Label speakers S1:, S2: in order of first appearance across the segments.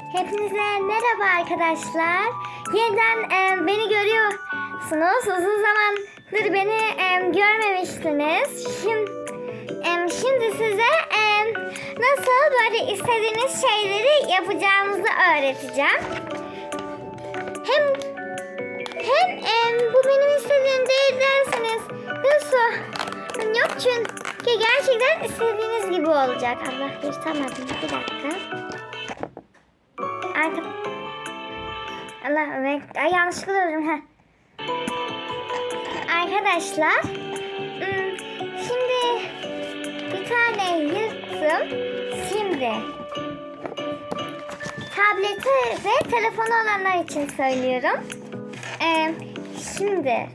S1: Hepinize merhaba arkadaşlar. Yeniden e, beni görüyorsunuz. Uzun zamandır beni e, görmemiştiniz. Şimdi, e, şimdi size e, nasıl böyle istediğiniz şeyleri yapacağımızı öğreteceğim. Hem hem e, bu benim istediğim değil derseniz nasıl? Yok çünkü gerçekten istediğiniz gibi olacak. Allah yırtamadım. Bir dakika. Arka... Allah evet. Ay yanlışlıkla durdum. Heh. Arkadaşlar. hmm, Şimdi bir tane yırttım. Şimdi tableti ve telefonu olanlar için söylüyorum. Ee, şimdi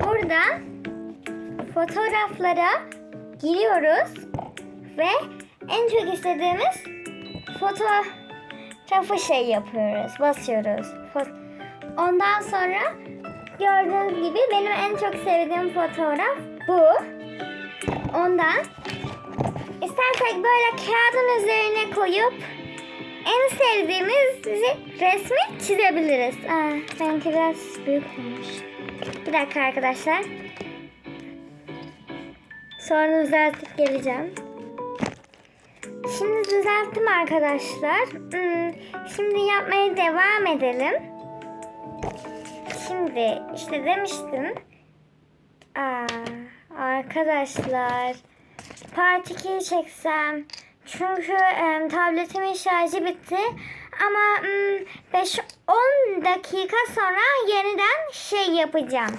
S1: buradan fotoğraflara giriyoruz ve en çok istediğimiz fotoğrafı şey yapıyoruz, basıyoruz. Ondan sonra gördüğünüz gibi benim en çok sevdiğim fotoğraf bu. Ondan istersek böyle kağıdın üzerine koyup en sevdiğimiz resmi çizebiliriz. Aa, benimki biraz büyük olmuş. Bir dakika arkadaşlar. Sonra düzeltip geleceğim. Şimdi düzelttim arkadaşlar. Hmm, Şimdi yapmaya devam edelim. Şimdi işte demiştim. Aa, arkadaşlar part 2'yi çeksem. Çünkü em, tabletimin şarjı bitti. Ama mm, 5-10 dakika sonra yeniden şey yapacağım.